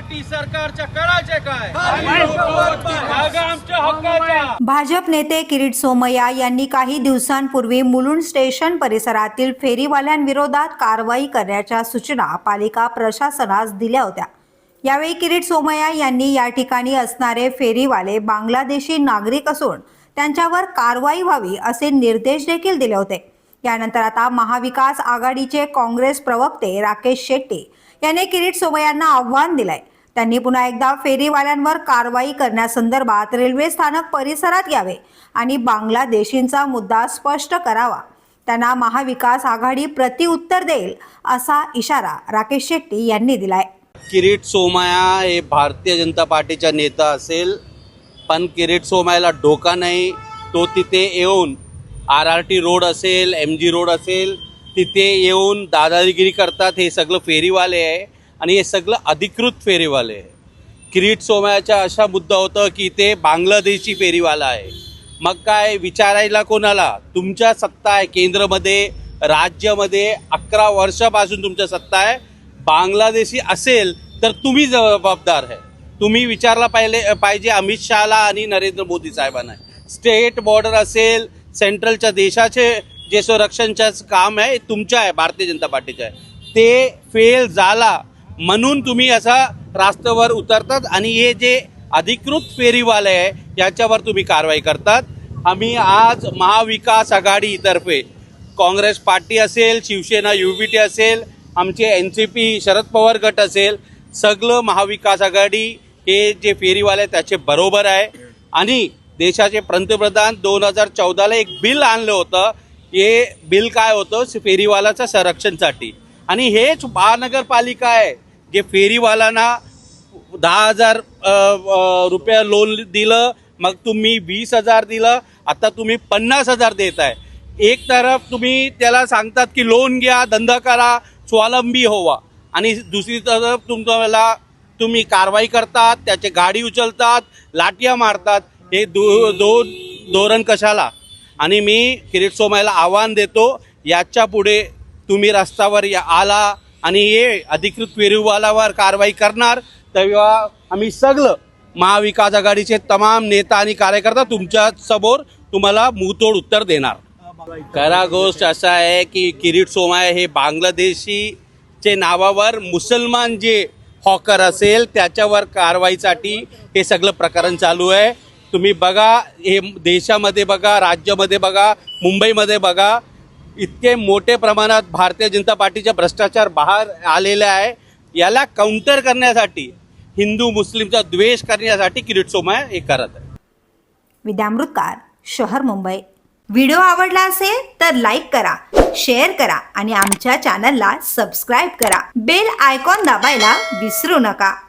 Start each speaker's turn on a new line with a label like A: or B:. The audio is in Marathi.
A: पार्टी सरकारच्या करायचे काय?
B: भाजप नेते किरीट सोमय्या यांनी काही दिवसांपूर्वी मुलुंड स्टेशन परिसरातील फेरीवाल्यांविरोधात कारवाई करण्याच्या सूचना पालिका प्रशासनास दिल्या होत्या. यावेळी किरीट सोमय्या यांनी या ठिकाणी असणारे फेरीवाले बांगलादेशी नागरिक असून त्यांच्यावर कारवाई व्हावी असे निर्देश देखील दिले होते. यानंतर आता महाविकास आघाडीचे काँग्रेस प्रवक्ते राकेश शेट्टी यांनी किरीट सोमय्यांना आव्हान दिलंय. त्यांनी पुन्हा एकदा फेरीवाल्यांवर कारवाई करण्यासंदर्भात रेल्वे स्थानक परिसरात यावे आणि बांगलादेशींचा मुद्दा स्पष्ट करावा. त्यांना महाविकास आघाडी प्रतिउत्तर देईल असा इशारा राकेश शेट्टी यांनी दिलाय.
C: किरीट सोमया हे भारतीय जनता पार्टीचा नेता असेल पण किरीट सोमयाला डोका नाही. तो तिथे येऊन आर आर टी रोड असेल एम जी रोड असेल तिथे येऊन दादागिरी करतात हे सगळं फेरीवाले आहे. आणि हे सगळं अधिकृत फेरीवाले आहे किरीट सोमयाचा असा मुद्दा होतं की ते बांगलादेशी फेरीवाला आहे. मग काय विचारायला कोणाला? तुमच्या सत्ता आहे. केंद्रमध्ये राज्यामध्ये अकरा वर्षापासून तुमच्या सत्ता आहे. बांगलादेशी असेल तर तुम्ही जबाबदार आहे. तुम्ही विचारला पाहिले पाहिजे अमित शहाला आणि नरेंद्र मोदी साहेबांना. स्टेट बॉर्डर असेल सेंट्रलच्या देशाचे जे संरक्षणचं काम आहे तुमचं आहे भारतीय जनता पार्टीचं आहे. ते फेल झाला म्हणून तुम्ही असा रास्त्यावर उतरतात आणि हे जे अधिकृत फेरीवाले आहे याच्यावर तुम्ही कारवाई करतात. आम्ही आज महाविकास आघाडीतर्फे काँग्रेस पार्टी असेल शिवसेना युबीटी असेल आमचे N C P Sharad Pawar गट असेल सगळं महाविकास आघाडी हे जे फेरीवाले त्याचे बरोबर आहे. आणि देशाचे पंतप्रधान दोन हजार चौदाला एक बिल आणलं होतं. हे बिल काय होतं? फेरीवालाच्या संरक्षणसाठी. आणि हेच महानगरपालिका आहे. जे फेरीवाल्यांना दहा हजार रुपये लोन दिलं मग तुम्ही वीस हजार दिलं आता तुम्ही पन्नास हजार देत आहे एक तरफ तुम्ही त्याला सांगतात की लोन घ्या धंदा करा स्वावलंबी होवा. आणि दुसरी तरफ तुम्हाला तुम्ही कारवाई करतात त्याचे गाडी उचलतात लाटिया मारतात. हे दो दोन धोरण कशाला? आणि मी किरीट सोमायला आव्हान देतो याच्यापुढे तुम्ही रस्त्यावर या- आला आणि हे अधिकृत फेरीवालावर कारवाई करणार. तेव्हा आम्ही सगळं महाविकास आघाडीचे तमाम नेता आणि कार्यकर्ता तुमच्यासमोर तुम्हाला मुतोड उत्तर देणार. खरा गोष्ट असा आहे की किरीट सोमाय हे बांगलादेशीचे नावावर मुसलमान जे हॉकर असेल त्याच्यावर कारवाईसाठी हे सगळं प्रकरण चालू आहे. तुम्ही बघा हे देशामध्ये बघा राज्यामध्ये बघा मुंबईमध्ये बघा इतके मोठे प्रमाणात भारतीय जनता पार्टीचे भ्रष्टाचार बाहेर आलेला आहे. याला काउंटर करण्यासाठी हिंदू मुस्लिमचा द्वेष करण्यासाठी किरीट सोमाय हे करत आहे
B: विद्यामृतकार शहर मुंबई. व्हिडिओ आवडला असेल तर लाईक करा शेअर करा आणि आमच्या चॅनलला सबस्क्राईब करा. बेल आयकॉन दाबायला विसरू नका.